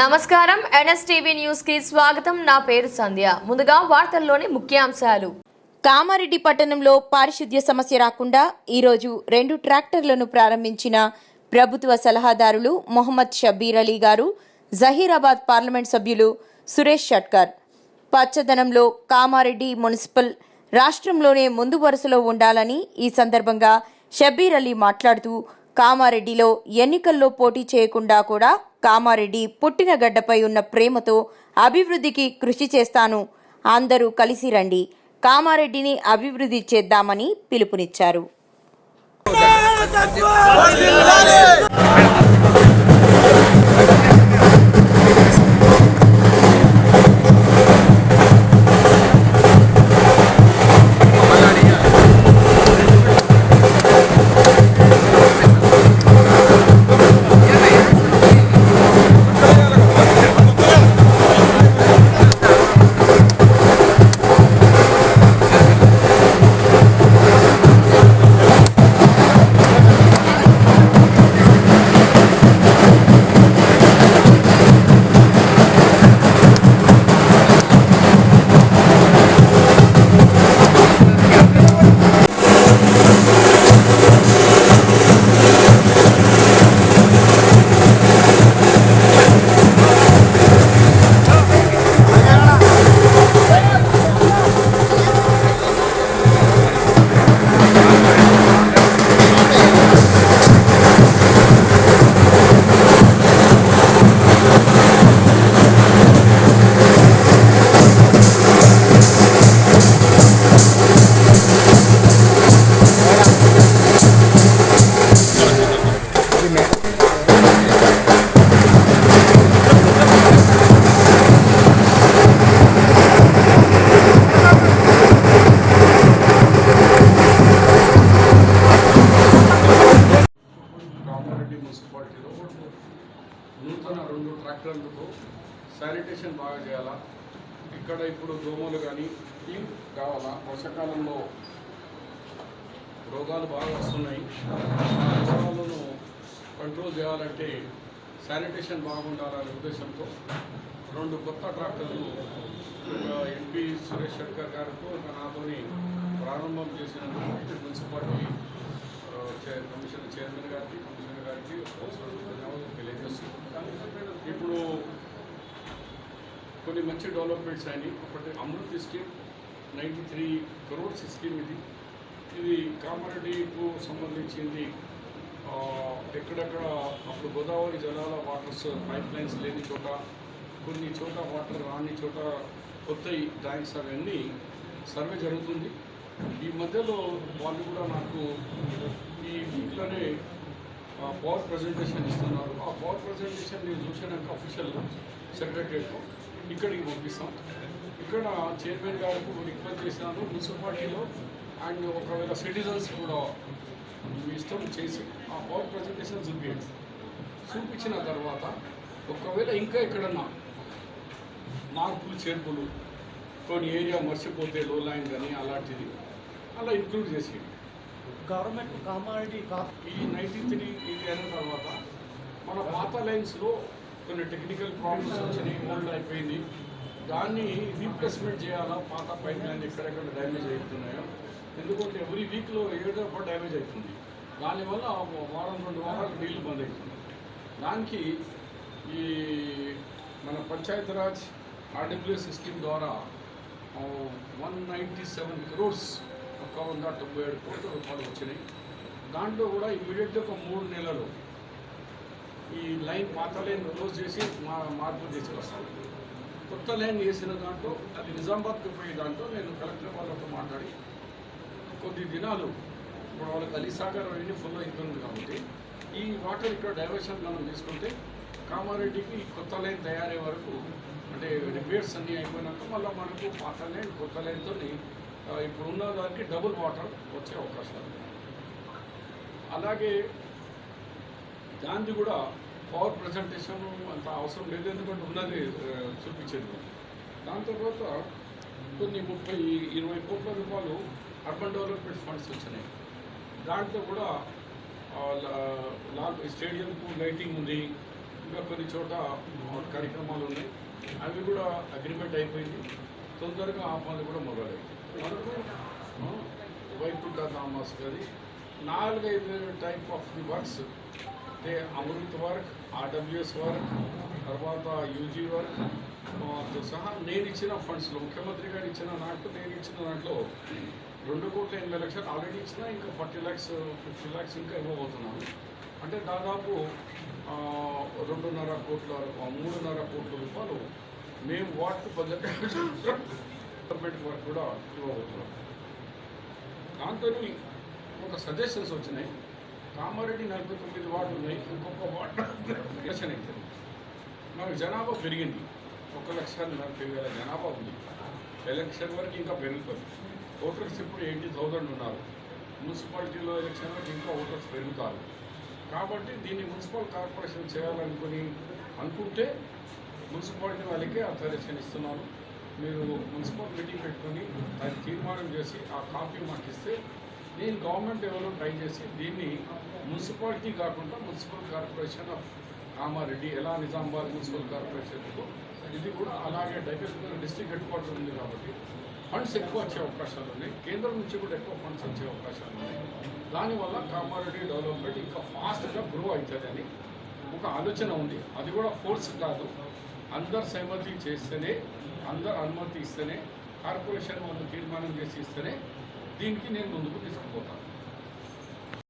నమస్కారం. ఎన్ఎస్టీవీ న్యూస్కి స్వాగతం. నా పేరు సంధ్య. ముందుగా వార్తల్లోని ముఖ్యాంశాలు. కామారెడ్డి పట్టణంలో పారిశుద్ధ్య సమస్య రాకుండా ఈరోజు రెండు ట్రాక్టర్లను ప్రారంభించిన ప్రభుత్వ సలహాదారులు మొహమ్మద్ షబీర్ అలీ గారు జహీరాబాద్ పార్లమెంట్ సభ్యులు సురేష్ షట్కర్. పచ్చదనంలో కామారెడ్డి మున్సిపల్ రాష్ట్రంలోనే ముందు వరుసలో ఉండాలని ఈ సందర్భంగా షబ్బీర్ అలీ మాట్లాడుతూ కామారెడ్డిలో ఎన్నికల్లో పోటీ చేయకుండా కూడా కామారెడ్డి పుట్టిన గడ్డపై ఉన్న ప్రేమతో అభివృద్ధికి కృషి చేస్తాను. అందరూ కలిసి రండి. కామారెడ్డిని అభివృద్ధి చేద్దామని పిలుపునిచ్చారు. నూతన రెండు ట్రాక్టర్లతో శానిటేషన్ బాగా చేయాలా? ఇక్కడ ఇప్పుడు దోమలు కానీ క్లీన్ కావాలా? వర్షాకాలంలో రోగాలు బాగా వస్తున్నాయి. రోగాలను కంట్రోల్ చేయాలంటే శానిటేషన్ బాగుండాలనే ఉద్దేశంతో రెండు కొత్త ట్రాక్టర్లు ఎంపీ సురేష్ శంకర్ గారితో నాతోని ప్రారంభం చేసినందుకు కమిషన్ చైర్మన్ గారికి కమిషనర్ గారికి తెలియజేస్తుంది ధన్యవాదాలు ఇప్పుడు కొన్ని మంచి డెవలప్మెంట్స్ అయినాయి. ఒకటి Amrut scheme ninety three crores scheme ఇది. ఇది కామారెడ్డికు సంబంధించింది. ఎక్కడెక్కడ అప్పుడు గోదావరి జలాల వాటర్స్ పైప్ లైన్స్ లేని చోట కొన్ని చోట వాటర్ రాని చోట కొత్త ట్యాంక్స్ అవన్నీ సర్వే జరుగుతుంది. ఈ మధ్యలో వాళ్ళు కూడా నాకు ఈ వీక్లోనే పవర్ ప్రజెంటేషన్ ఇస్తున్నారు. ఆ పవర్ ప్రజెంటేషన్ నేను చూసినాక అఫీషియల్ సెక్రటరియట్లో ఇక్కడికి పంపిస్తాం. ఇక్కడ చైర్మన్ గారికి రిక్వెస్ట్ చేశాను. మున్సిపాలిటీలో అండ్ ఒకవేళ సిటిజన్స్ కూడా మీ ఇష్టం చేసి ఆ పవర్ ప్రజెంటేషన్ చూపించండి చూపించిన తర్వాత ఒకవేళ ఇంకా ఎక్కడన్నా మార్పులు చేర్పులు కొన్ని ఏరియా మర్చిపోతే లో లైన్ కానీ అలాంటిది అలా ఇంక్లూడ్ చేసి గవర్నమెంట్ కామారెడ్డి ఈ నైన్టీ త్రీ ఇది అయిన తర్వాత మన పాత లైన్స్లో కొన్ని టెక్నికల్ ప్రాబ్లమ్స్ వచ్చినాయి ఓల్డ్ అయిపోయింది. దాన్ని రీప్లేస్మెంట్ చేయాలా? పాత పైప్ లైన్ ఎక్కడెక్కడ డ్యామేజ్ అవుతున్నాయో? ఎందుకంటే ఎవ్రీ వీక్లో ఏదో ఒక డ్యామేజ్ అవుతుంది. దానివల్ల వారం రెండు వారాలు నీళ్ళు బంద్ అవుతుంది దానికి ఈ మన పంచాయతీరాజ్ ఆర్డబ్ల్యూఎస్ స్కీమ్ ద్వారా వన్ నైంటీ సెవెన్ క్రోర్స్ ఒక వంద తొంభై ఏడు కోట్ల రూపాయలు వచ్చినాయి. దాంట్లో కూడా ఇమ్మీడియట్గా ఒక మూడు నెలలు ఈ లైన్ పాత లైన్ క్లోజ్ చేసి మా మార్పులు తీసుకొస్తాను. కొత్త లైన్ వేసిన దాంట్లో అది నిజామాబాద్కి పోయే దాంట్లో నేను కలెక్టర్ వాళ్ళతో మాట్లాడి కొద్ది దినాలు ఇప్పుడు వాళ్ళకి అలీసాగర్ అవన్నీ ఫుల్ అవుతుంది కాబట్టి ఈ వాటర్ ఇక్కడ డైవర్షన్ మనం తీసుకుంటే కామారెడ్డికి కొత్త లైన్ తయారయ్యే వరకు అంటే రిపేర్స్ అన్నీ అయిపోయినాక మళ్ళీ మనకు పాత లైన్ కొత్త లైన్తో ఇప్పుడు ఉన్న దానికి డబుల్ వాటర్ వచ్చే అవకాశాలు అలాగే దాన్ని కూడా పవర్ ప్రజెంటేషన్ అంత అవసరం లేదు ఎందుకంటే ఉన్నది చూపించేది. దాని తర్వాత కొన్ని ముప్పై ఇరవై కోట్ల రూపాయలు అర్బన్ డెవలప్మెంట్ ఫండ్స్ వచ్చినాయి. దాంట్లో కూడా లా- స్టేడియంకు లైటింగ్ ఉంది ఇంకా కొన్ని చోట కార్యక్రమాలు ఉన్నాయి. అవి కూడా అగ్రిమెంట్ అయిపోయింది. తొందరగా ఆ పనులు కూడా మొదలైంది వరకు ఆ, వైకుంఠ ధామాస్ గది నాలుగైదు టైప్ ఆఫ్ ది వర్క్స్. అంటే అమృత్ వర్క్ ఆర్డబ్ల్యూఎస్ వర్క్ తర్వాత యూజీ వర్క్. తో సహా నేను ఇచ్చిన ఫండ్స్లో ముఖ్యమంత్రి గారు ఇచ్చిన నాకు నేను ఇచ్చిన దాంట్లో రెండు కోట్ల ఎనభై లక్షలు ఆల్రెడీ ఇచ్చిన ఇంకా ఫార్టీ ల్యాక్స్ ఫిఫ్టీ ల్యాక్స్ ఇంకా ఇవ్వబోతున్నాను. అంటే దాదాపు రెండున్నర కోట్ల మూడున్నర కోట్ల రూపాయలు మేము వాటి బడ్జెట్ గవర్నమెంట్ వర్క్ కూడా ఇవ్వబోతున్నాం దాంతో ఒక సజెషన్స్ వచ్చినాయి. కామారెడ్డి నలభై తొమ్మిది వార్డు ఉన్నాయి. ఇంకొక వార్డు ఎలక్షన్ అయితే. మనకు జనాభా పెరిగింది. ఒక లక్ష నలభై వేల జనాభా ఉంది. ఎలక్షన్ వరకు ఇంకా పెరుగుతుంది. ఓటర్స్ ఇప్పుడు ఎయిటీ థౌజండ్ ఉన్నారు. మున్సిపాలిటీలో ఎలక్షన్ వరకు ఇంకా ఓటర్స్ పెరుగుతారు. కాబట్టి దీన్ని మున్సిపల్ కార్పొరేషన్ చేయాలనుకుని అనుకుంటే మున్సిపాలిటీ వాళ్ళకే అథారిషన్ ఇస్తున్నారు మీరు మున్సిపల్ మీటింగ్ పెట్టుకొని దాన్ని తీర్మానం చేసి ఆ కాపీ మాకు ఇస్తే నేను గవర్నమెంట్ ఎవరో ట్రై చేసి దీన్ని మున్సిపాలిటీ కాకుండా మున్సిపల్ కార్పొరేషన్ ఆఫ్ కామారెడ్డి ఎలా నిజామాబాద్ మున్సిపల్ కార్పొరేషన్కు ఇది కూడా అలాగే డైరెక్ట్ డిస్ట్రిక్ట్ హెడ్ క్వార్టర్ ఉంది కాబట్టి ఫండ్స్ ఎక్కువ వచ్చే అవకాశాలు ఉన్నాయి. కేంద్రం నుంచి కూడా ఎక్కువ ఫండ్స్ వచ్చే అవకాశాలు ఉన్నాయి. దానివల్ల కామారెడ్డి డెవలప్మెంట్ ఇంకా ఫాస్ట్గా గ్రో అవుతుందని ఒక ఆలోచన ఉంది. అది కూడా ఫోర్స్ కాదు. అందరు సహమతి చేస్తేనే అందరు అనుమతి ఇస్తేనే కార్పొరేషన్ వాళ్ళు తీర్మానం చేసి ఇస్తేనే దీనికి నేను ముందుకు తీసుకుపోతాను.